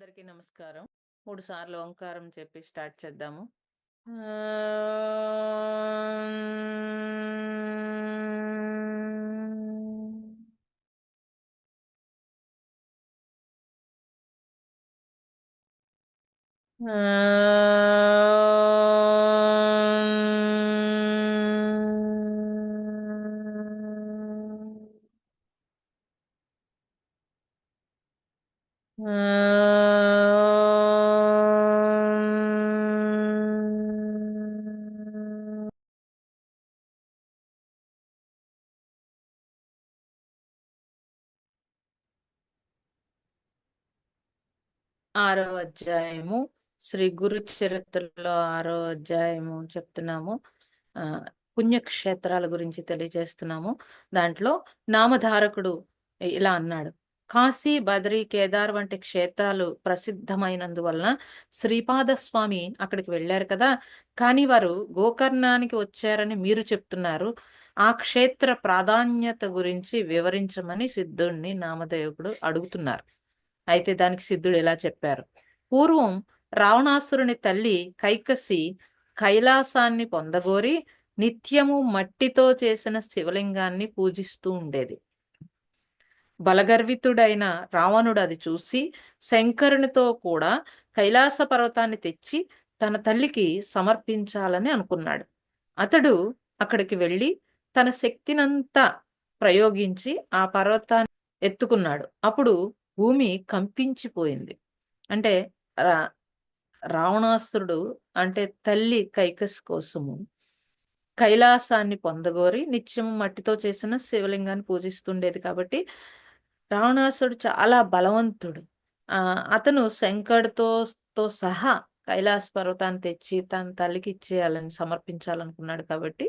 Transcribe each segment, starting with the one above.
అందరికీ నమస్కారం. మూడు సార్లు ఓంకారం చెప్పి స్టార్ట్ చేద్దాము. ఆ అధ్యాయము శ్రీ గురు చరిత్రలో ఆరో అధ్యాయము చెప్తున్నాము. పుణ్యక్షేత్రాల గురించి తెలియజేస్తున్నాము. దాంట్లో నామధారకుడు ఇలా అన్నాడు. కాశీ, బద్రి కేదార్ వంటి క్షేత్రాలు ప్రసిద్ధమైనందువలన శ్రీపాద స్వామి అక్కడికి వెళ్ళారు కదా! కానీ వారు గోకర్ణానికి వచ్చారని మీరు చెప్తున్నారు. ఆ క్షేత్ర ప్రాధాన్యత గురించి వివరించమని సిద్ధుడిని నామదేవుడు అడుగుతున్నారు. అయితే దానికి సిద్ధుడు ఇలా చెప్పారు. పూర్వం రావణాసురుని తల్లి కైకసి కైలాసాన్ని పొందగోరి నిత్యము మట్టితో చేసిన శివలింగాన్ని పూజిస్తూ ఉండేది. బలగర్వితుడైన రావణుడు అది చూసి శంకరునితో కూడా కైలాస పర్వతాన్ని తెచ్చి తన తల్లికి సమర్పించాలని అనుకున్నాడు. అతడు అక్కడికి వెళ్ళి తన శక్తినంతా ప్రయోగించి ఆ పర్వతాన్ని ఎత్తుకున్నాడు. అప్పుడు భూమి కంపించిపోయింది. అంటే రా రావణాసురుడు అంటే తల్లి కైకస్ కోసము కైలాసాన్ని పొందగోరి నిత్యము మట్టితో చేసిన శివలింగాన్ని పూజిస్తుండేది కాబట్టి రావణాసుడు చాలా బలవంతుడు. అతను శంకర్తో తో సహా కైలాస పర్వతాన్ని తెచ్చి తన తల్లికి ఇచ్చేయాలని సమర్పించాలనుకున్నాడు కాబట్టి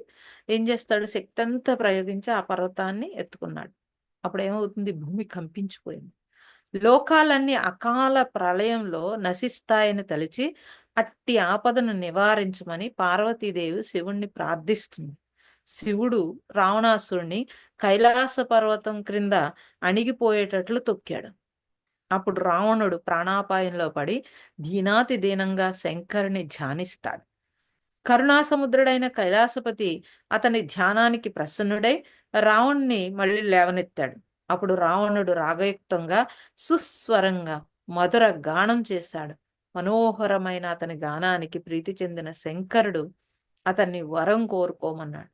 ఏం చేస్తాడు శక్తి అంతా ప్రయోగించి ఆ పర్వతాన్ని ఎత్తుకున్నాడు. అప్పుడు ఏమవుతుంది భూమి కంపించిపోయింది. లోకాలన్నీ అకాల ప్రళయంలో నశిస్తాయని తలిచి అట్టి ఆపదను నివారించమని పార్వతీదేవి శివుణ్ణి ప్రార్థిస్తుంది. శివుడు రావణాసురుణ్ణి కైలాస పర్వతం క్రింద అణిగిపోయేటట్లు తొక్కాడు. అప్పుడు రావణుడు ప్రాణాపాయంలో పడి దీనాతి దీనంగా శంకరుని ధ్యానిస్తాడు. కరుణాసముద్రుడైన కైలాసపతి అతని ధ్యానానికి ప్రసన్నుడై రావణ్ణి మళ్ళీ లేవనెత్తాడు. అప్పుడు రావణుడు రాగయుక్తంగా సుస్వరంగా మధుర గానం చేశాడు. మనోహరమైన అతని గానానికి ప్రీతి చెందిన శంకరుడు అతన్ని వరం కోరుకోమన్నాడు.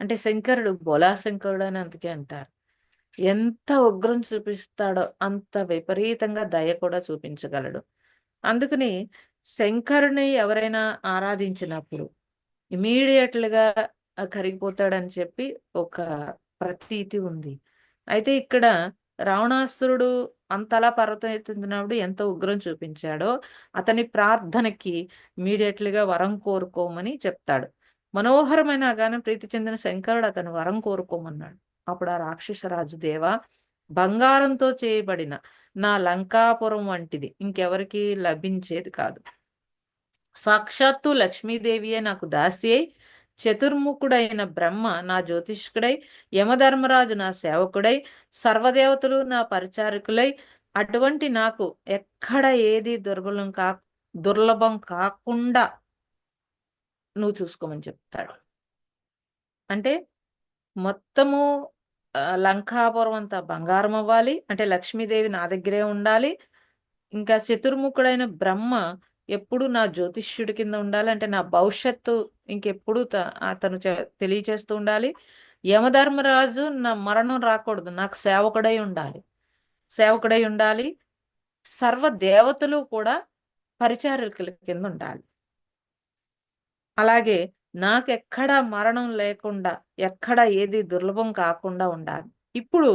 అంటే శంకరుడు బొలా శంకరుడు అని అందుకే అంటారు. ఎంత ఉగ్రం చూపిస్తాడో అంత విపరీతంగా దయ కూడా చూపించగలడు. అందుకని శంకరుని ఎవరైనా ఆరాధించినప్పుడు ఇమీడియట్లుగా కరిగిపోతాడని చెప్పి ఒక ప్రతీతి ఉంది. అయితే ఇక్కడ రావణాసురుడు అంతలా పర్వతం ఎత్తుతున్నప్పుడు ఎంత ఉగ్రం చూపించాడో అతని ప్రార్థనకి ఇమీడియట్లీగా వరం కోరుకోమని చెప్తాడు. మనోహరమైన గానం ప్రీతి చెందిన శంకరుడు అతను వరం కోరుకోమన్నాడు. అప్పుడు ఆ రాక్షసరాజు దేవ బంగారంతో చేయబడిన నా లంకాపురం వంటిది ఇంకెవరికీ లభించేది కాదు. సాక్షాత్తు లక్ష్మీదేవియే నాకు దాసి అయి చతుర్ముఖుడైన బ్రహ్మ నా జ్యోతిష్కుడై యమధర్మరాజు నా సేవకుడై సర్వదేవతలు నా పరిచారకులై అటువంటి నాకు ఎక్కడ ఏది దుర్బలం కా దుర్లభం కాకుండా నువ్వు చూసుకోమని చెప్తాడు. అంటే మొత్తము లంకాపురం అంతా బంగారం అవ్వాలి. అంటే లక్ష్మీదేవి నా దగ్గరే ఉండాలి. ఇంకా చతుర్ముఖుడైన బ్రహ్మ ఎప్పుడు నా జ్యోతిష్యుడి కింద ఉండాలంటే నా భవిష్యత్తు ఇంకెప్పుడు త అతను చె తెలియచేస్తూ ఉండాలి. యమధర్మరాజు నా మరణం రాకూడదు. నాకు సేవకుడై ఉండాలి. సేవకుడై ఉండాలి. సర్వ దేవతలు కూడా పరిచారికల కింద ఉండాలి. అలాగే నాకెక్కడా మరణం లేకుండా, ఎక్కడ ఏది దుర్లభం కాకుండా ఉండాలి. ఇప్పుడు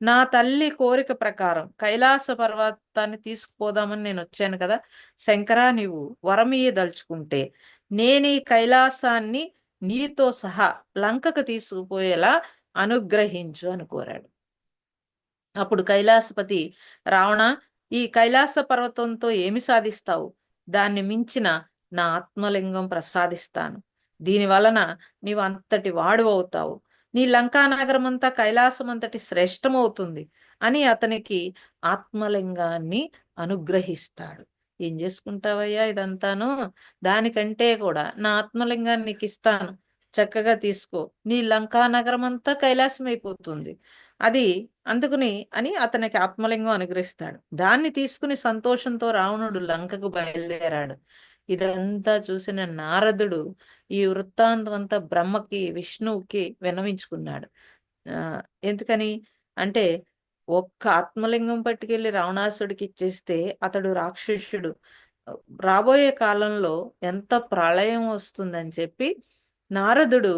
నా తల్లి కోరిక ప్రకారం కైలాస పర్వతాన్ని తీసుకుపోదామని నేను వచ్చాను కదా! శంకరా నీవు వరమియ్యదలుచుకుంటే ఈ కైలాసాన్ని నీతో సహా లంకకు తీసుకుపోయేలా అనుగ్రహించు అని కోరాడు. అప్పుడు కైలాసపతి రావణ ఈ కైలాస పర్వతంతో ఏమి సాధిస్తావు? దాన్ని మించిన నా ఆత్మలింగం ప్రసాదిస్తాను. దీని వలన నీవు అంతటి వాడు అవుతావు నీ లంకా నగరమంతా కైలాసమంతటి శ్రేష్టమవుతుంది అని అతనికి ఆత్మలింగాన్ని అనుగ్రహిస్తాడు. ఏం చేసుకుంటావయ్యా ఇదంతాను? దానికంటే కూడా నా ఆత్మలింగాన్ని నీకు ఇస్తాను చక్కగా తీసుకో. నీ లంకా నగరం అంతా కైలాసం అయిపోతుంది అది అందుకుని అని అతనికి ఆత్మలింగం అనుగ్రహిస్తాడు. దాన్ని తీసుకుని సంతోషంతో రావణుడు లంకకు బయలుదేరాడు. ఇదంతా చూసిన నారదుడు ఈ వృత్తాంతం అంతా బ్రహ్మకి విష్ణువుకి వినవించుకున్నాడు. ఆ, ఎందుకని? అంటే ఒక్క ఆత్మలింగం పట్టుకెళ్ళి రావణాసుడికి ఇచ్చేస్తే అతడు రాక్షసుడు. రాబోయే కాలంలో ఎంత ప్రళయం వస్తుందని చెప్పి నారదుడు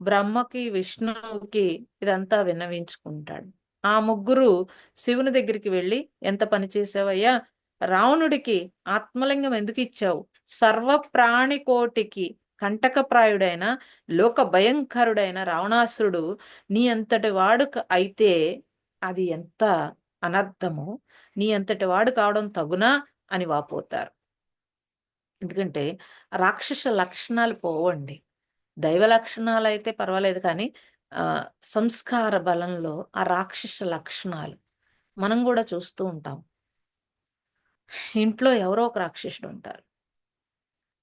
బ్రహ్మకి విష్ణువుకి ఇదంతా విన్నవించుకుంటాడు ఆ ముగ్గురు శివుని దగ్గరికి వెళ్ళి ఎంత పని చేసావయ్యా? రావణుడికి ఆత్మలింగం ఎందుకు ఇచ్చావు సర్వ ప్రాణికోటికి కంటకప్రాయుడైన లోక భయంకరుడైన రావణాసురుడు నీ అంతటి వాడు అయితే అది ఎంత అనర్థము నీ అంతటి వాడు కావడం తగునా అని వాపోతారు. ఎందుకంటే రాక్షస లక్షణాలు పోవండి. దైవ లక్షణాలు అయితే పర్వాలేదు కానీ సంస్కార బలంలో ఆ రాక్షస లక్షణాలు మనం కూడా చూస్తూ ఉంటాం. ఇంట్లో ఎవరో ఒక రాక్షసుడు ఉంటారు.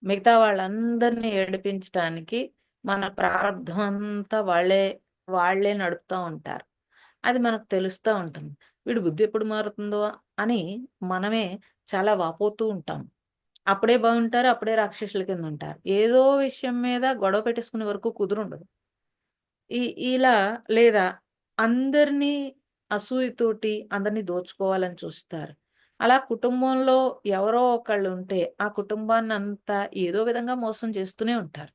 మిగతా వాళ్ళందరినీ ఏడిపించడానికి మన ప్రారంధం అంతా వాళ్ళే వాళ్ళే నడుపుతూ ఉంటారు. అది మనకు తెలుస్తూ ఉంటుంది. వీడు బుద్ధి ఎప్పుడు మారుతుందో అని మనమే చాలా వాపోతూ ఉంటాం. అప్పుడే బాగుంటారు అప్పుడే రాక్షసుల కింద ఉంటారు. ఏదో విషయం మీద గొడవ పెట్టేసుకునే వరకు కుదురుండదు. ఈ ఇలా లేదా అందరినీ అసూయతోటి అందరినీ దోచుకోవాలని చూస్తారు. అలా కుటుంబంలో ఎవరో ఒకళ్ళు ఉంటే ఆ కుటుంబాన్ని అంతా ఏదో విధంగా మోసం చేస్తూనే ఉంటారు.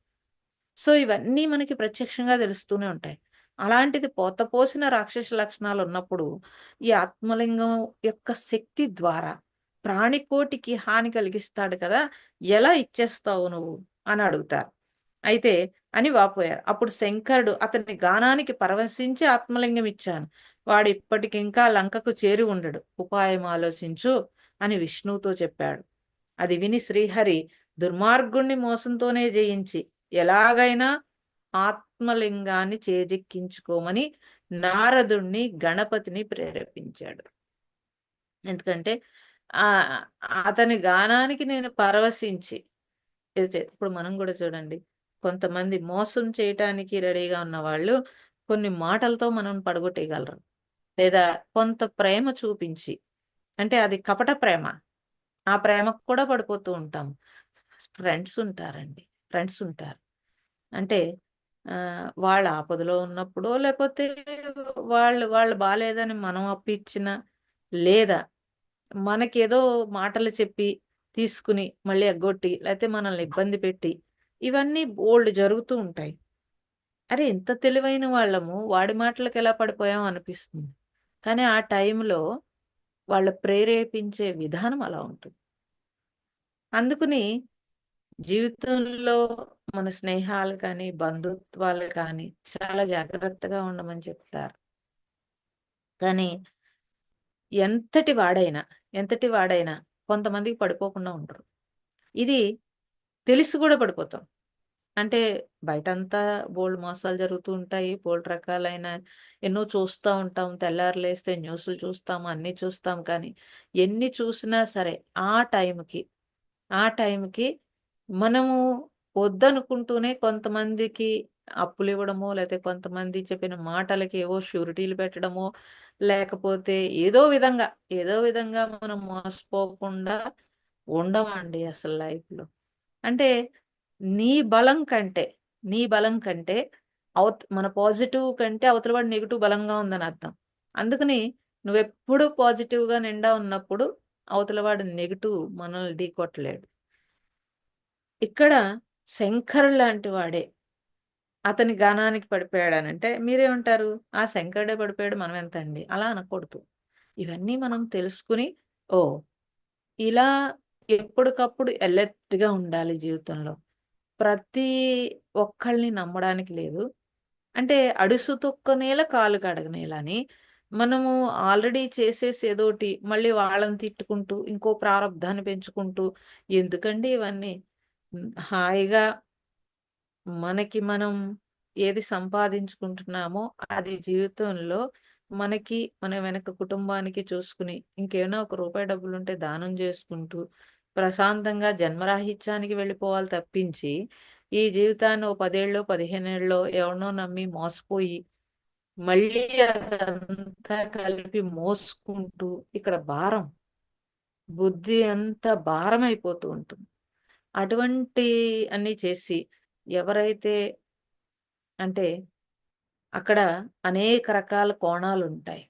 సో ఇవన్నీ మనకి ప్రత్యక్షంగా తెలుస్తూనే ఉంటాయి. అలాంటిది పోతపోసిన రాక్షస లక్షణాలు ఉన్నప్పుడు ఈ ఆత్మలింగం యొక్క శక్తి ద్వారా ప్రాణికోటికి హాని కలిగిస్తాడు కదా ఎలా ఇచ్చేస్తావు నువ్వు? అని అడుగుతారు. అయితే అని వాపోయారు. అప్పుడు శంకరుడు అతని గానానికి పరవశించి ఆత్మలింగం ఇచ్చాను. వాడు ఇప్పటికింకా లంకకు చేరి ఉండడు. ఉపాయం ఆలోచించు అని విష్ణువుతో చెప్పాడు. అది విని శ్రీహరి దుర్మార్గుణ్ణి మోసంతోనే జయించి ఎలాగైనా ఆత్మలింగాన్ని చేజిక్కించుకోమని నారదుణ్ణి గణపతిని ప్రేరేపించాడు. ఎందుకంటే ఆ అతని గానానికి నేను పరవశించి ఇప్పుడు మనం కూడా చూడండి. కొంతమంది మోసం చేయటానికి రెడీగా ఉన్న వాళ్ళు కొన్ని మాటలతో మనం పడగొట్టేయగలరు. లేదా కొంత ప్రేమ చూపించి అంటే అది కపట ప్రేమ. ఆ ప్రేమకు కూడా పడిపోతూ ఉంటాం. ఫ్రెండ్స్ ఉంటారండి. ఫ్రెండ్స్ ఉంటారు. అంటే వాళ్ళ ఆపదలో ఉన్నప్పుడో లేకపోతే వాళ్ళు వాళ్ళు బాగాలేదని మనం అప్పిచ్చిన లేదా మనకేదో మాటలు చెప్పి తీసుకుని మళ్ళీ ఎగ్గొట్టి లేకపోతే మనల్ని ఇబ్బంది పెట్టి ఇవన్నీ బోల్డ్ జరుగుతూ ఉంటాయి. అరే ఎంత తెలివైన వాళ్ళము వాడి మాటలకు ఎలా పడిపోయాం అనిపిస్తుంది. కానీ ఆ టైంలో వాళ్ళ ప్రేరేపించే విధానం అలా ఉంటుంది. అందుకని జీవితంలో మన స్నేహాలు కానీ బంధుత్వాలు కానీ చాలా జాగ్రత్తగా ఉండమని చెప్తారు. కానీ ఎంతటి వాడైనా ఎంతటి వాడైనా కొంతమందికి పడిపోకుండా ఉండరు. ఇది తెలిసి కూడా పడిపోతాం. అంటే బయటంతా బోల్డ్ మోసాలు జరుగుతూ ఉంటాయి. బోల్డ్ రకాలైన ఎన్నో చూస్తూ ఉంటాం. తెల్లారులేస్తే న్యూస్లు చూస్తాము అన్నీ చూస్తాం. కానీ ఎన్ని చూసినా సరే ఆ టైంకి ఆ టైంకి మనము వద్దనుకుంటూనే కొంతమందికి అప్పులు ఇవ్వడమో లేకపోతే కొంతమంది చెప్పిన మాటలకి ఏవో షూరిటీలు పెట్టడమో లేకపోతే ఏదో విధంగా ఏదో విధంగా మనం మోసపోకుండా ఉండమండి అసలు లైఫ్లో. అంటే నీ బలం కంటే నీ బలం కంటే అవత్ మన పాజిటివ్ కంటే అవతల వాడు నెగిటివ్ బలంగా ఉందని అర్థం. అందుకని నువ్వెప్పుడు పాజిటివ్గా నిండా ఉన్నప్పుడు అవతల వాడు నెగిటివ్ మనల్ని ఢీకొట్టలేడు. ఇక్కడ శంకర్ లాంటి వాడే అతని గానానికి పడిపోయాడనంటే మీరేమంటారు? ఆ శంకరుడే పడిపోయాడు మనం ఎంత అండి అలా అనకూడదు. ఇవన్నీ మనం తెలుసుకుని ఓ ఇలా ఎప్పటికప్పుడు అలర్ట్గా ఉండాలి జీవితంలో. ప్రతి ఒక్కళ్ళని నమ్మడానికి లేదు. అంటే అడుసు తొక్కనేల కాలు కడగనేల అని మనము ఆల్రెడీ చేసేసి ఏదోటి మళ్ళీ వాళ్ళని తిట్టుకుంటూ ఇంకో ప్రారంధాన్ని పెంచుకుంటూ ఎందుకండి ఇవన్నీ? హాయిగా మనకి మనం ఏది సంపాదించుకుంటున్నామో అది జీవితంలో మనకి మన వెనక కుటుంబానికి చూసుకుని ఇంకేమైనా ఒక రూపాయి డబ్బులు ఉంటే దానం చేసుకుంటూ ప్రశాంతంగా జన్మరాహిత్యానికి వెళ్ళిపోవాలి తప్పించి ఈ జీవితాన్ని ఓ పదేళ్ళో పదిహేనేళ్ళలో ఎవరినో నమ్మి మోసపోయి మళ్ళీ అదంతా కలిపి మోసుకుంటూ ఇక్కడ భారం బుద్ధి అంత భారం అయిపోతూ ఉంటుంది. అటువంటి అన్ని చేసి ఎవరైతే అంటే అక్కడ అనేక రకాల కోణాలు ఉంటాయి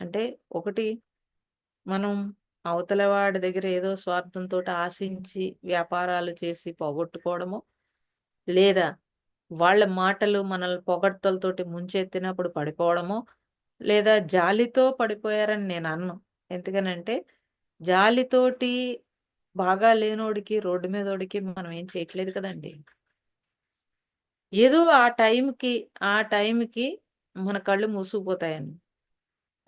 అంటే ఒకటి మనం అవతల వాడి దగ్గర ఏదో స్వార్థంతో ఆశించి వ్యాపారాలు చేసి పోగొట్టుకోవడము లేదా వాళ్ళ మాటలు మనల్ని పొగడ్తలతోటి ముంచెత్తినప్పుడు పడిపోవడము లేదా జాలితో పడిపోయారని నేను అన్ను. ఎందుకనంటే జాలితోటి బాగా లేనోడికి రోడ్డు మీదోడికి మనం ఏం చేయట్లేదు కదండి. ఏదో ఆ టైంకి ఆ టైంకి మన కళ్ళు మూసుకుపోతాయని.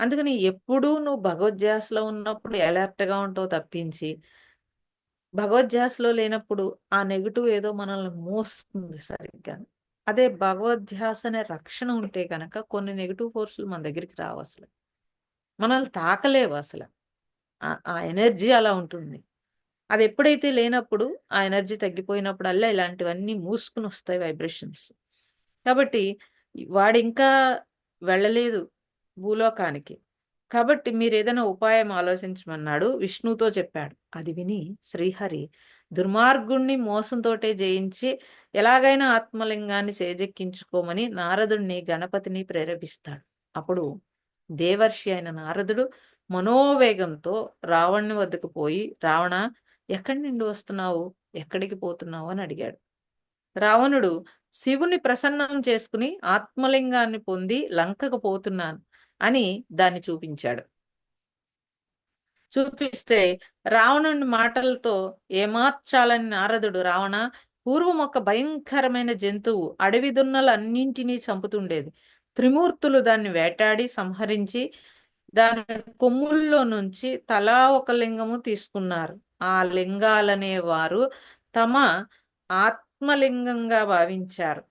అందుకని ఎప్పుడూ నువ్వు భగవద్ధ్యాసలో ఉన్నప్పుడు అలర్ట్గా ఉంటావు తప్పించి భగవద్ధ్యాసలో లేనప్పుడు ఆ నెగిటివ్ ఏదో మనల్ని మోస్తుంది సరిగ్గా. అదే భగవద్ధ్యాస అనే రక్షణ ఉంటే కనుక కొన్ని నెగిటివ్ ఫోర్సులు మన దగ్గరికి రావు అసలు. మనల్ని తాకలేవు అసలు. ఆ ఎనర్జీ అలా ఉంటుంది. అది ఎప్పుడైతే లేనప్పుడు ఆ ఎనర్జీ తగ్గిపోయినప్పుడల్లా ఇలాంటివన్నీ మూసుకుని వస్తాయి వైబ్రేషన్స్. కాబట్టి వాడు ఇంకా వెళ్ళలేదు. భూలోకానికి. కాబట్టి మీరు ఏదైనా ఉపాయం ఆలోచించమన్నాడు విష్ణుతో చెప్పాడు. అది విని శ్రీహరి దుర్మార్గుణ్ణి మోసంతోటే జయించి ఎలాగైనా ఆత్మలింగాన్ని చేజెక్కించుకోమని నారదుణ్ణి గణపతిని ప్రేరేపిస్తాడు. అప్పుడు దేవర్షి అయిన నారదుడు మనోవేగంతో రావణ్ణి వద్దకు పోయి రావణ ఎక్కడి నుండి వస్తున్నావు? ఎక్కడికి పోతున్నావు? అని అడిగాడు. రావణుడు శివుని ప్రసన్నం చేసుకుని ఆత్మలింగాన్ని పొంది లంకకు పోతున్నాను. అని దాన్ని చూపించాడు. చూపిస్తే రావణుని మాటలతో ఏమార్చాలని నారదుడు రావణ పూర్వం ఒక భయంకరమైన జంతువు అడవి దున్నలన్నింటినీ చంపుతుండేది. త్రిమూర్తులు దాన్ని వేటాడి సంహరించి దాని కొమ్ముల్లో నుంచి తలా ఒక లింగము తీసుకున్నారు. ఆ లింగాలనే వారు తమ ఆత్మలింగంగా భావించారు.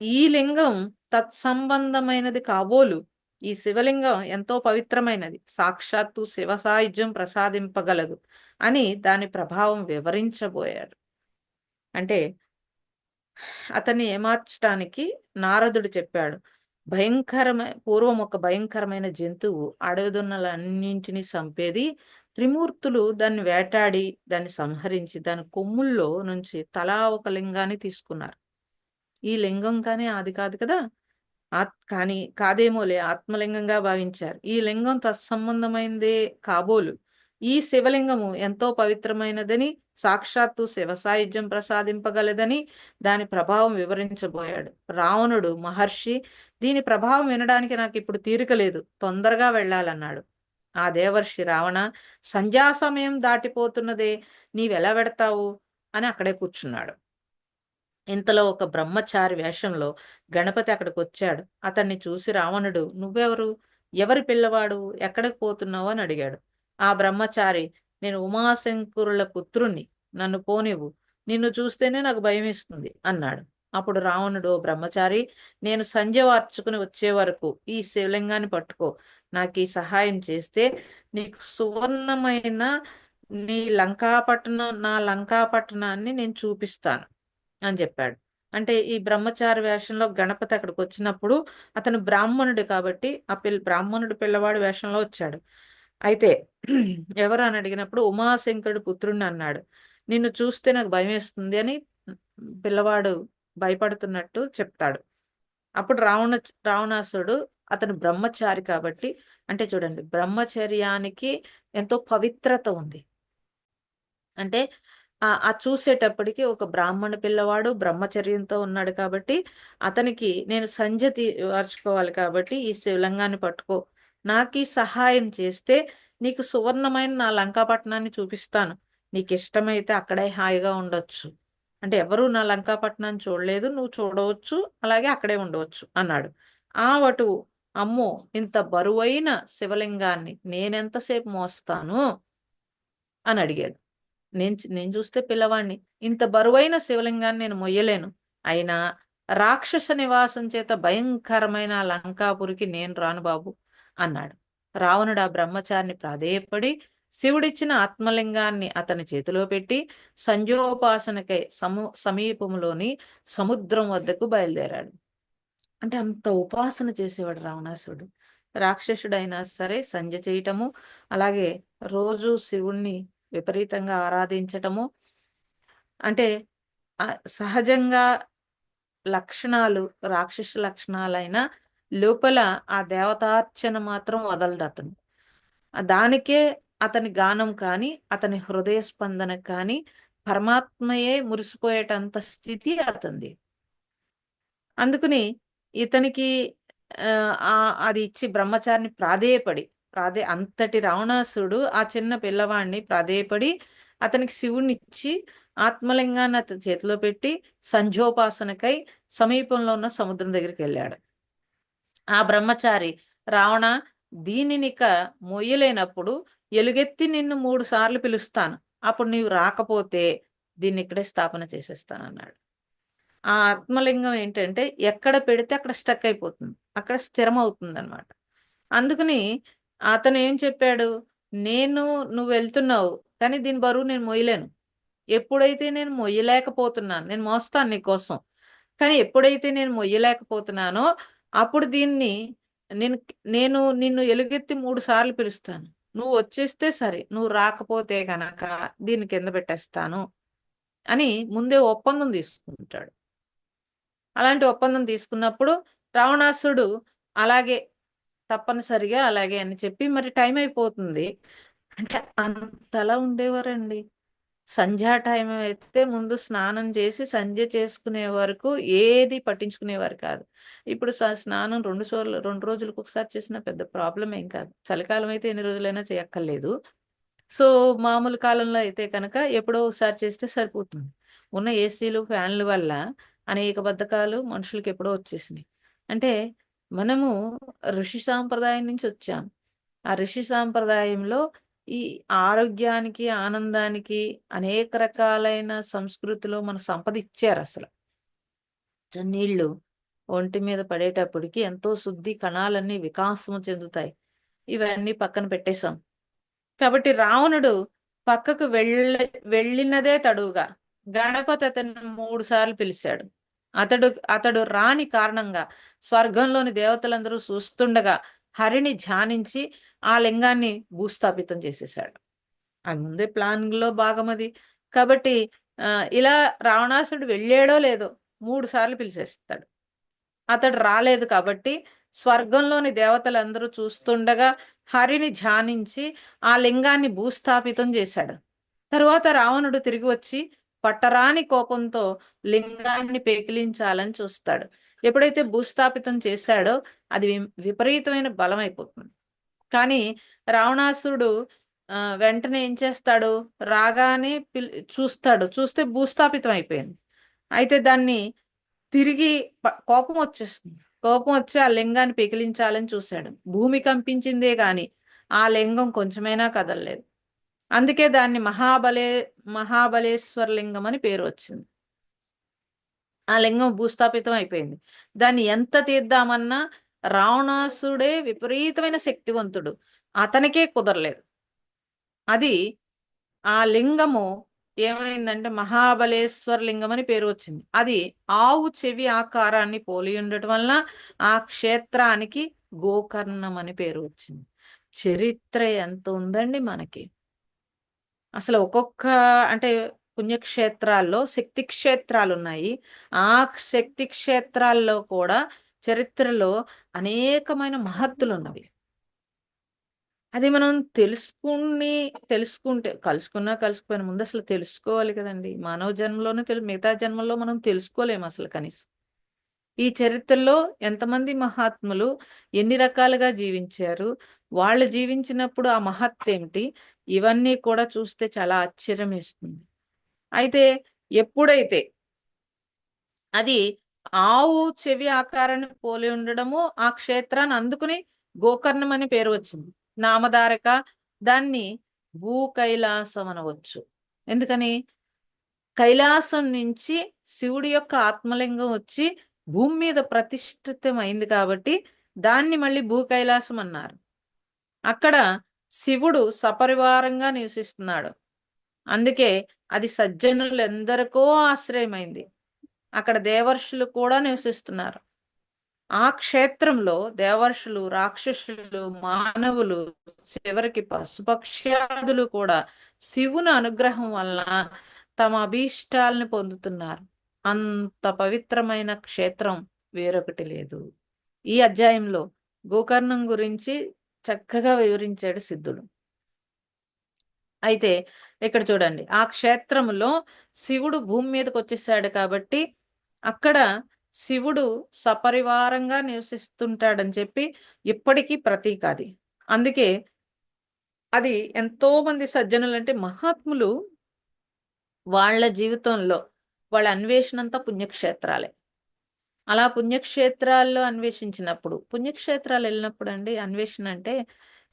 ఈ లింగం తత్సంబంధమైనది కాబోలు. ఈ శివలింగం ఎంతో పవిత్రమైనది. సాక్షాత్తు శివ సాయుధ్యం ప్రసాదింపగలదు అని దాని ప్రభావం వివరించబోయాడు అంటే అతన్ని ఏమార్చడానికి నారదుడు చెప్పాడు భయంకరమైన పూర్వం ఒక భయంకరమైన జంతువు అడవిదున్నలన్నింటినీ చంపేది త్రిమూర్తులు దాన్ని వేటాడి దాన్ని సంహరించి దాని కొమ్ముల్లో నుంచి తలా ఒక లింగాన్ని తీసుకున్నారు. ఈ లింగం కానీ అది కాదు కదా ఆత్ కానీ కాదేమోలే ఆత్మలింగంగా భావించారు. ఈ లింగం తత్సంబంధమైనదే కాబోలు. ఈ శివలింగము ఎంతో పవిత్రమైనదని సాక్షాత్తు శివ సాయుధ్యం ప్రసాదింపగలదని దాని ప్రభావం వివరించబోయాడు. రావణుడు మహర్షి దీని ప్రభావం వినడానికి నాకు ఇప్పుడు తీరిక లేదు. తొందరగా వెళ్ళాలన్నాడు. ఆ దేవర్షి రావణ సంధ్యా సమయం దాటిపోతున్నదే నీవెలా పెడతావు అని అక్కడే కూర్చున్నాడు. ఇంతలో ఒక బ్రహ్మచారి వేషంలో గణపతి అక్కడికి వచ్చాడు అతన్ని చూసి రావణుడు నువ్వెవరు? ఎవరి పిల్లవాడు? ఎక్కడికి పోతున్నావు? అని అడిగాడు. ఆ బ్రహ్మచారి నేను ఉమాశంకరుల పుత్రుణ్ణి. నన్ను పోనివ్వు. నిన్ను చూస్తేనే నాకు భయం ఇస్తుంది అన్నాడు. అప్పుడు రావణుడు బ్రహ్మచారి నేను సంధ్య వార్చుకుని వచ్చే వరకు ఈ శివలింగాన్ని పట్టుకో. నాకు ఈ సహాయం చేస్తే నీకు సువర్ణమైన నీ లంకాపట్టణం నా లంకాపట్టణాన్ని నేను చూపిస్తాను. అని చెప్పాడు. అంటే ఈ బ్రహ్మచారి వేషంలో గణపతి అక్కడికి వచ్చినప్పుడు అతను బ్రాహ్మణుడు కాబట్టి ఆ పిల్ల బ్రాహ్మణుడు పిల్లవాడు వేషంలో వచ్చాడు. అయితే ఎవరు అని అడిగినప్పుడు ఉమాశంకరుడు పుత్రుడిని అన్నాడు. నిన్ను చూస్తే నాకు భయం వేస్తుంది అని పిల్లవాడు భయపడుతున్నట్టు చెప్తాడు. అప్పుడు రావణ రావణాసుడు అతను బ్రహ్మచారి కాబట్టి అంటే చూడండి బ్రహ్మచర్యానికి ఎంతో పవిత్రత ఉంది. అంటే ఆ చూసేటప్పటికి ఒక బ్రాహ్మణ పిల్లవాడు బ్రహ్మచర్యంతో ఉన్నాడు కాబట్టి అతనికి నేను సంజతి వార్చుకోవాలి కాబట్టి ఈ శివలింగాన్ని పట్టుకో. నాకు ఈ సహాయం చేస్తే నీకు సువర్ణమైన నా లంకాపట్నాన్ని చూపిస్తాను. నీకు ఇష్టమైతే అక్కడే హాయిగా ఉండొచ్చు. అంటే ఎవరు నా లంకాపట్నాన్ని చూడలేదు నువ్వు చూడవచ్చు అలాగే అక్కడే ఉండవచ్చు అన్నాడు. ఆ వటు అమ్మో ఇంత బరువైన శివలింగాన్ని నేనెంతసేపు మోస్తాను? అని అడిగాడు. నేను నేను చూస్తే పిల్లవాడిని. ఇంత బరువైన శివలింగాన్ని నేను మొయ్యలేను. అయినా రాక్షస నివాసం చేత భయంకరమైన లంకాపురికి నేను రాను బాబు అన్నాడు. రావణుడు ఆ బ్రహ్మచారిని ప్రాధేయపడి శివుడిచ్చిన ఆత్మలింగాన్ని అతని చేతిలో పెట్టి సంజోపాసనకై సము సమీపంలోని సముద్రం వద్దకు బయలుదేరాడు. అంటే అంత ఉపాసన చేసేవాడు రావణాసుడు రాక్షసుడైనా సరే సంజ చేయటము అలాగే రోజు శివుణ్ణి విపరీతంగా ఆరాధించటము. అంటే సహజంగా లక్షణాలు రాక్షస లక్షణాలైన లోపల ఆ దేవతార్చన మాత్రం వదలడు అతను. దానికే అతని గానం కానీ అతని హృదయ స్పందన కానీ పరమాత్మయే మురిసిపోయేటంత స్థితి అతంది అందుకుని ఇతనికి ఆ అది ఇచ్చి బ్రహ్మచారిని ప్రాధేయపడి ప్రాధే అంతటి రావణాసుడు ఆ చిన్న పిల్లవాడిని ప్రాధేయపడి అతనికి శివునిచ్చి ఇచ్చి ఆత్మలింగాన్ని అతని చేతిలో పెట్టి సంజోపాసనకై సమీపంలో ఉన్న సముద్రం దగ్గరికి వెళ్ళాడు ఆ బ్రహ్మచారి రావణ దీనినిక మొయ్యలేనప్పుడు ఎలుగెత్తి నిన్ను మూడు సార్లు పిలుస్తాను. అప్పుడు నీవు రాకపోతే దీన్ని ఇక్కడే స్థాపన చేసేస్తాను అన్నాడు ఆ ఆత్మలింగం ఏంటంటే ఎక్కడ పెడితే అక్కడ స్టక్ అయిపోతుంది. అక్కడ స్థిరం అవుతుంది అనమాట అందుకని అతను ఏం చెప్పాడు? నేను నువ్వు వెళ్తున్నావు కానీ దీని బరువు నేను మొయ్యలేను. ఎప్పుడైతే నేను మొయ్యలేకపోతున్నాను నేను మోస్తాను నీకోసం కానీ ఎప్పుడైతే నేను మొయ్యలేకపోతున్నానో అప్పుడు దీన్ని నేను నేను నిన్ను ఎలుగెత్తి మూడు సార్లు పిలుస్తాను. నువ్వు వచ్చేస్తే సరే నువ్వు రాకపోతే గనక దీన్ని కింద పెట్టేస్తాను అని ముందే ఒప్పందం తీసుకుంటాడు. అలాంటి ఒప్పందం తీసుకున్నప్పుడు రావణాసుడు అలాగే తప్పనిసరిగా అలాగే అని చెప్పి మరి టైం అయిపోతుంది. అంటే అంతలా ఉండేవారండి. సంధ్యా టైం అయితే ముందు స్నానం చేసి సంధ్య చేసుకునే వరకు ఏది పట్టించుకునేవారు కాదు. ఇప్పుడు స్నానం రెండు సార్లు రెండు రోజులకు ఒకసారి చేసిన పెద్ద ప్రాబ్లం ఏం కాదు. చలికాలం అయితే ఎన్ని రోజులైనా చేయక్కర్లేదు. సో మామూలు కాలంలో అయితే కనుక ఎప్పుడో ఒకసారి చేస్తే సరిపోతుంది. ఉన్న ఏసీలు ఫ్యాన్ల వల్ల అనేక బద్ధకాలు మనుషులకి ఎప్పుడో వచ్చేసినాయి. అంటే మనము ఋషి సాంప్రదాయం నుంచి వచ్చాం. ఆ ఋషి సాంప్రదాయంలో ఈ ఆరోగ్యానికి ఆనందానికి అనేక రకాలైన సంస్కృతిలో మన సంపద ఇచ్చారు అసలు. నీళ్ళు ఒంటి మీద పడేటప్పటికి ఎంతో శుద్ధి కణాలన్నీ వికాసము చెందుతాయి. ఇవన్నీ పక్కన పెట్టేశాం. కాబట్టి రావణుడు పక్కకు వెళ్ళ వెళ్ళినదే తడువుగా. గణపతి అతను మూడు సార్లు పిలిచాడు. అతడు అతడు రాని కారణంగా స్వర్గంలోని దేవతలందరూ చూస్తుండగా హరిని ధ్యానించి ఆ లింగాన్ని భూస్థాపితం చేసేసాడు అది ముందే ప్లాన్లో భాగం అది. కాబట్టి ఇలా రావణాసుడు వెళ్ళాడో లేదో మూడు సార్లు పిలిచేస్తాడు. అతడు రాలేదు కాబట్టి స్వర్గంలోని దేవతలందరూ చూస్తుండగా హరిని ధ్యానించి ఆ లింగాన్ని భూస్థాపితం చేశాడు. తరువాత రావణుడు తిరిగి వచ్చి పట్టరాని కోపంతో లింగాన్ని పెకిలించాలని చూస్తాడు. ఎప్పుడైతే భూస్థాపితం చేశాడో అది విపరీతమైన బలం అయిపోతుంది కానీ రావణాసురుడు వెంటనే ఏం చేస్తాడు? రాగానే పిల్ చూస్తాడు. చూస్తే భూస్థాపితం అయిపోయింది. అయితే దాన్ని తిరిగి కోపం వచ్చేస్తుంది. కోపం వచ్చి ఆ లింగాన్ని పెకిలించాలని చూశాడు. భూమి కంపించిందే కానీ ఆ లింగం కొంచెమైనా కదలలేదు. అందుకే దాన్ని మహాబలే మహాబలేశ్వర లింగం అని పేరు వచ్చింది. ఆ లింగం భూస్థాపితం అయిపోయింది. దాన్ని ఎంత తీద్దామన్నా రావణాసుడే విపరీతమైన శక్తివంతుడు. అతనికే కుదరలేదు. అది ఆ లింగము ఏమైందంటే మహాబలేశ్వర లింగం అని పేరు వచ్చింది. అది ఆవు చెవి ఆకారాన్ని పోలి ఉండటం వల్ల ఆ క్షేత్రానికి గోకర్ణం అని పేరు వచ్చింది. చరిత్ర ఎంత ఉందండి మనకి. అసలు ఒక్కొక్క అంటే పుణ్యక్షేత్రాల్లో శక్తి క్షేత్రాలు ఉన్నాయి ఆ శక్తి క్షేత్రాల్లో కూడా చరిత్రలో అనేకమైన మహత్తులు ఉన్నవి అది మనం తెలుసుకుని తెలుసుకుంటే కలుసుకున్నా కలుసుకుపోయిన ముందు అసలు తెలుసుకోవాలి కదండి. మానవ జన్మలోనే తెలు మిగతా జన్మల్లో మనం తెలుసుకోలేము అసలు కనీసం. ఈ చరిత్రలో ఎంతమంది మహాత్ములు ఎన్ని రకాలుగా జీవించారు? వాళ్ళు జీవించినప్పుడు ఆ మహత్ ఏమిటి? ఇవన్నీ కూడా చూస్తే చాలా ఆశ్చర్యం ఇస్తుంది అయితే ఎప్పుడైతే అది ఆవు చెవి ఆకారాన్ని పోలి ఉండడము ఆ క్షేత్రాన్ని అందుకుని గోకర్ణం అని పేరు వచ్చింది. నామధారక దాన్ని భూ కైలాసం అనవచ్చు. ఎందుకని? కైలాసం నుంచి శివుడి యొక్క ఆత్మలింగం వచ్చి భూమి మీద ప్రతిష్ఠితమైంది కాబట్టి దాన్ని మళ్ళీ భూ కైలాసం అన్నారు. అక్కడ శివుడు సపరివారంగా నివసిస్తున్నాడు. అందుకే అది సజ్జనులెందరికో ఆశ్రయమైంది. అక్కడ దేవర్షులు కూడా నివసిస్తున్నారు. ఆ క్షేత్రంలో దేవర్షులు రాక్షసులు మానవులు చివరికి పశుపక్ష్యాదులు కూడా శివుని అనుగ్రహం వలన తమ అభీష్టాలను పొందుతున్నారు. అంత పవిత్రమైన క్షేత్రం వేరొకటి లేదు. ఈ అధ్యాయంలో గోకర్ణం గురించి చక్కగా వివరించాడు సిద్ధుడు. అయితే ఇక్కడ చూడండి ఆ క్షేత్రంలో శివుడు భూమి మీదకి వచ్చేసాడు కాబట్టి అక్కడ శివుడు సపరివారంగా నివసిస్తుంటాడని చెప్పి ఇప్పటికీ ప్రతీక అది. అందుకే అది ఎంతో మంది సజ్జనులు అంటే మహాత్ములు వాళ్ళ జీవితంలో వాళ్ళ అన్వేషణ అంతా పుణ్యక్షేత్రాలే. అలా పుణ్యక్షేత్రాల్లో అన్వేషించినప్పుడు పుణ్యక్షేత్రాలు వెళ్ళినప్పుడు అండి అన్వేషణ అంటే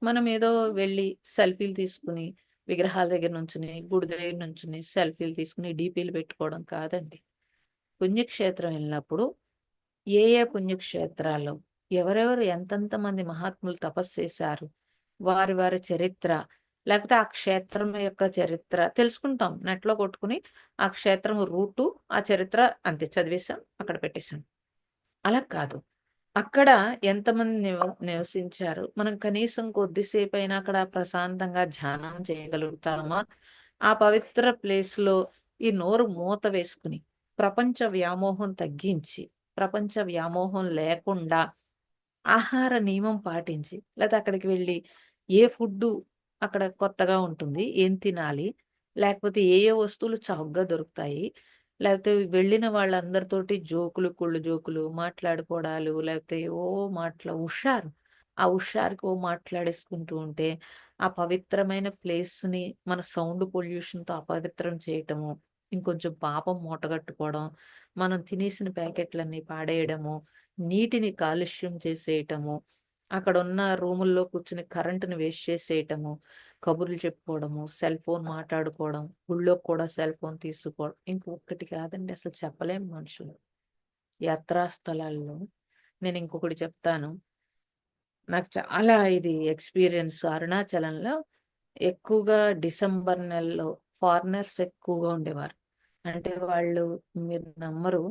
మనం ఏదో వెళ్ళి సెల్ఫీలు తీసుకుని విగ్రహాల దగ్గర నుంచుని గుడి దగ్గర నుంచుని సెల్ఫీలు తీసుకుని డీపీలు పెట్టుకోవడం కాదండి. పుణ్యక్షేత్రం వెళ్ళినప్పుడు ఏ ఏ పుణ్యక్షేత్రాల్లో ఎవరెవరు ఎంతెంత మంది మహాత్ములు తపస్సు చేశారు వారి వారి చరిత్ర లేకపోతే ఆ క్షేత్రం యొక్క చరిత్ర తెలుసుకుంటాం. నెట్లో కొట్టుకుని ఆ క్షేత్రం రూటు ఆ చరిత్ర అంతే చదివేశాం అక్కడ పెట్టేశాం. అలా కాదు. అక్కడ ఎంతమంది నివ నివసించారు? మనం కనీసం కొద్దిసేపు అయినా అక్కడ ప్రశాంతంగా ధ్యానం చేయగలుగుతామా? ఆ పవిత్ర ప్లేస్లో ఈ నోరు మూత వేసుకుని ప్రపంచ వ్యామోహం తగ్గించి ప్రపంచ వ్యామోహం లేకుండా ఆహార నియమం పాటించి లేకపోతే అక్కడికి వెళ్ళి ఏ ఫుడ్ అక్కడ కొత్తగా ఉంటుంది. ఏం తినాలి? లేకపోతే ఏ ఏ వస్తువులు చౌకగా దొరుకుతాయి? లేకపోతే వెళ్ళిన వాళ్ళందరితోటి జోకులు కుళ్ళు జోకులు మాట్లాడుకోవడాలు లేకపోతే ఓ మాట్లా హుషారు. ఆ హుషారుకి ఓ మాట్లాడేసుకుంటూ ఉంటే ఆ పవిత్రమైన ప్లేస్ని మన సౌండ్ పొల్యూషన్తో అపవిత్రం చేయటము ఇంకొంచెం పాపం మూటగట్టుకోవడం మనం తినేసిన ప్యాకెట్లన్నీ పాడేయడము నీటిని కాలుష్యం చేసేయటము అక్కడ ఉన్న రూముల్లో కూర్చుని కరెంటుని వేస్ట్ చేసేయటము కబుర్లు చెప్పుకోవడము సెల్ ఫోన్ మాట్లాడుకోవడం ఊళ్ళో కూడా సెల్ ఫోన్ తీసుకోవడం ఇంకొకటి కాదండి అసలు చెప్పలేము మనుషులు. యాత్రా స్థలాల్లో నేను ఇంకొకటి చెప్తాను. నాకు చాలా ఇది ఎక్స్పీరియన్స్ అరుణాచలంలో ఎక్కువగా డిసెంబర్ నెలలో ఫారినర్స్ ఎక్కువగా ఉండేవారు. అంటే వాళ్ళు మీరు నమ్మరు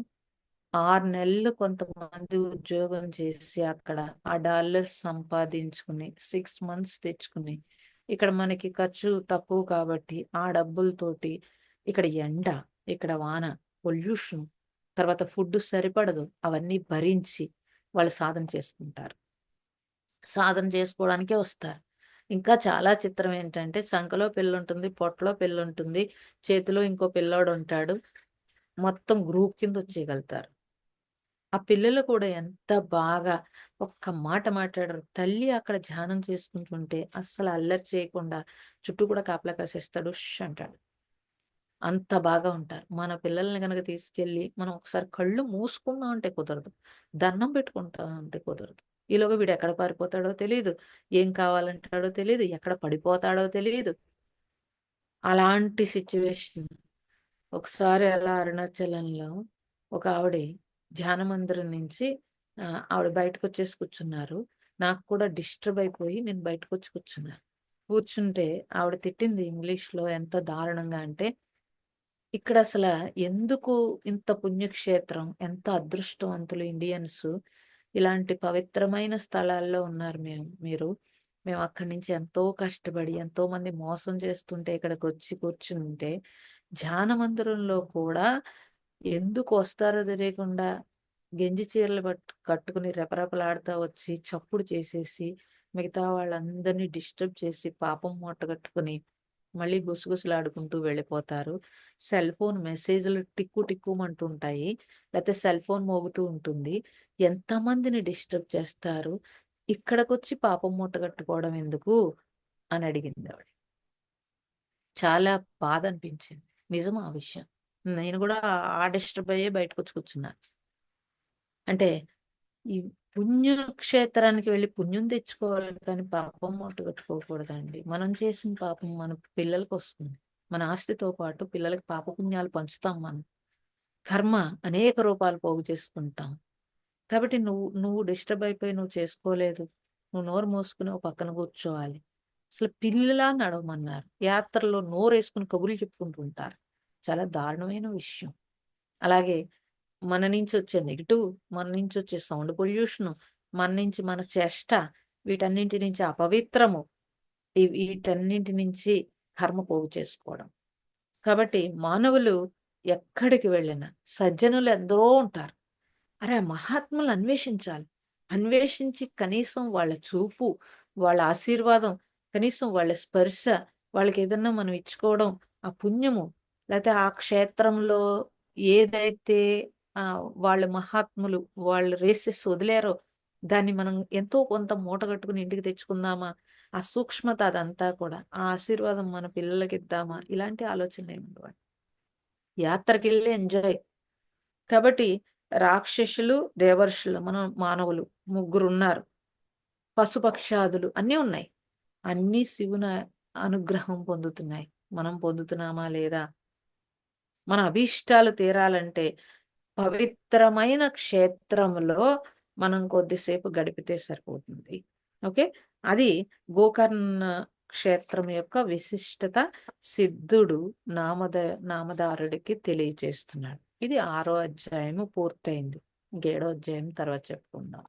ఆరు నెలలు కొంతమంది ఉద్యోగం చేసి అక్కడ ఆ డాలర్స్ సంపాదించుకుని సిక్స్ మంత్స్ తెచ్చుకుని ఇక్కడ మనకి ఖర్చు తక్కువ కాబట్టి ఆ డబ్బులతోటి ఇక్కడ ఎండ ఇక్కడ వాన పొల్యూషన్ తర్వాత ఫుడ్ సరిపడదు అవన్నీ భరించి వాళ్ళు సాధన చేసుకుంటారు. సాధన చేసుకోవడానికే వస్తారు. ఇంకా చాలా చిత్రం ఏంటంటే చంకలో పిల్ల ఉంటుంది పొట్టలో పిల్ల ఉంటుంది చేతిలో ఇంకో పిల్లోడు ఉంటాడు మొత్తం గ్రూప్ కింద వచ్చేయగలుగుతారు. ఆ పిల్లలు కూడా ఎంత బాగా ఒక్క మాట మాట్లాడరు. తల్లి అక్కడ ధ్యానం చేసుకుంటుంటే అస్సలు అల్లరి చేయకుండా చుట్టూ కూడా కాపలా కాసేస్తాడు ష్ అంటాడు. అంత బాగా ఉంటారు. మన పిల్లల్ని కనుక తీసుకెళ్ళి మనం ఒకసారి కళ్ళు మూసుకుందాం అంటే కుదరదు. దండం పెట్టుకుంటాం అంటే కుదరదు. ఈలోగా వీడు ఎక్కడ పారిపోతాడో తెలియదు ఏం కావాలంటాడో తెలియదు ఎక్కడ పడిపోతాడో తెలియదు అలాంటి సిచ్యువేషన్. ఒకసారి అలా అరుణాచలంలో ఒక ఆవిడ ధ్యాన మందిరం నుంచి ఆవిడ బయటకు వచ్చేసి కూర్చున్నారు. నాకు కూడా డిస్టర్బ్ అయిపోయి నేను బయటకు వచ్చి కూర్చున్నాను కూర్చుంటే ఆవిడ తిట్టింది ఇంగ్లీష్లో ఎంత దారుణంగా అంటే ఇక్కడ అసలు ఎందుకు ఇంత పుణ్యక్షేత్రం ఎంత అదృష్టవంతులు ఇండియన్స్ ఇలాంటి పవిత్రమైన స్థలాల్లో ఉన్నారు మేము మీరు? మేము అక్కడి నుంచి ఎంతో కష్టపడి ఎంతో మంది మోసం చేస్తుంటే ఇక్కడికి వచ్చి కూర్చుంటే ధ్యాన మందిరంలో కూడా ఎందుకు వస్తారో తెలియకుండా గెంజి చీరలు పట్టు కట్టుకుని రెపరెపలాడుతా వచ్చి చప్పుడు చేసేసి మిగతా వాళ్ళందరినీ డిస్టర్బ్ చేసి పాపం మూట కట్టుకుని మళ్ళీ గుసగుసలాడుకుంటూ వెళ్ళిపోతారు. సెల్ ఫోన్ మెసేజ్లు టిక్కు టిక్కుమంటుంటాయి. లేకపోతే సెల్ ఫోన్ మోగుతూ ఉంటుంది. ఎంతమందిని డిస్టర్బ్ చేస్తారు? ఇక్కడికొచ్చి పాపం మూట కట్టుకోవడం ఎందుకు? అని అడిగింది ఆవిడ. చాలా బాధ అనిపించింది. నిజం ఆ విషయం? నేను కూడా ఆ డిస్టర్బ్ అయ్యే బయటకు వచ్చి కూర్చున్నాను. అంటే ఈ పుణ్యక్షేత్రానికి వెళ్ళి పుణ్యం తెచ్చుకోవాలి కానీ పాపం మూట కట్టుకోకూడదండి మనం చేసిన పాపం మన పిల్లలకు వస్తుంది. మన ఆస్తితో పాటు పిల్లలకి పాప పుణ్యాలు పంచుతాం మనం. కర్మ అనేక రూపాలు పోగు చేసుకుంటాం. కాబట్టి నువ్వు నువ్వు డిస్టర్బ్ అయిపోయి నువ్వు చేసుకోలేదు. నువ్వు నోరు మూసుకుని ఒక పక్కన కూర్చోవాలి. అసలు పిల్లలా నడవమన్నారు. యాత్రలో నోరు వేసుకుని కబుర్లు చెప్పుకుంటూ ఉంటారు. చాలా దారుణమైన విషయం. అలాగే మన నుంచి వచ్చే నెగిటివ్ మన నుంచి వచ్చే సౌండ్ పొల్యూషన్ మన నుంచి మన చేష్ట వీటన్నింటి నుంచి అపవిత్రము వీటన్నింటి నుంచి కర్మ పోగు చేసుకోవడం. కాబట్టి మానవులు ఎక్కడికి వెళ్ళినా సజ్జనులు ఎందరో ఉంటారు. అరే మహాత్ములు అన్వేషించాలి. అన్వేషించి కనీసం వాళ్ళ చూపు వాళ్ళ ఆశీర్వాదం కనీసం వాళ్ళ స్పర్శ వాళ్ళకి ఏదన్నా మనం ఇచ్చుకోవడం ఆ పుణ్యము లేకపోతే ఆ క్షేత్రంలో ఏదైతే వాళ్ళ మహాత్ములు వాళ్ళు రేసెస్ వదిలేరో దాన్ని మనం ఎంతో కొంత మూట కట్టుకుని ఇంటికి తెచ్చుకుందామా? ఆ సూక్ష్మత అదంతా కూడా ఆ ఆశీర్వాదం మన పిల్లలకి ఇద్దామా? ఇలాంటి ఆలోచనలు ఏమి యాత్రకి వెళ్ళి ఎంజాయ్. కాబట్టి రాక్షసులు దేవర్షులు మనం మానవులు ముగ్గురు ఉన్నారు పశుపక్షాదులు అన్నీ ఉన్నాయి. అన్నీ శివుని అనుగ్రహం పొందుతున్నాయి. మనం పొందుతున్నామా లేదా? మన అభీష్టాలు తీరాలంటే పవిత్రమైన క్షేత్రంలో మనం కొద్దిసేపు గడిపితే సరిపోతుంది. ఓకే? అది గోకర్ణ క్షేత్రం యొక్క విశిష్టత సిద్ధుడు నామద నామదారుడికి తెలియజేస్తున్నాడు ఇది ఆరో అధ్యాయము పూర్తయింది. ఇంకేడో అధ్యాయం తర్వాత చెప్పుకుందాం.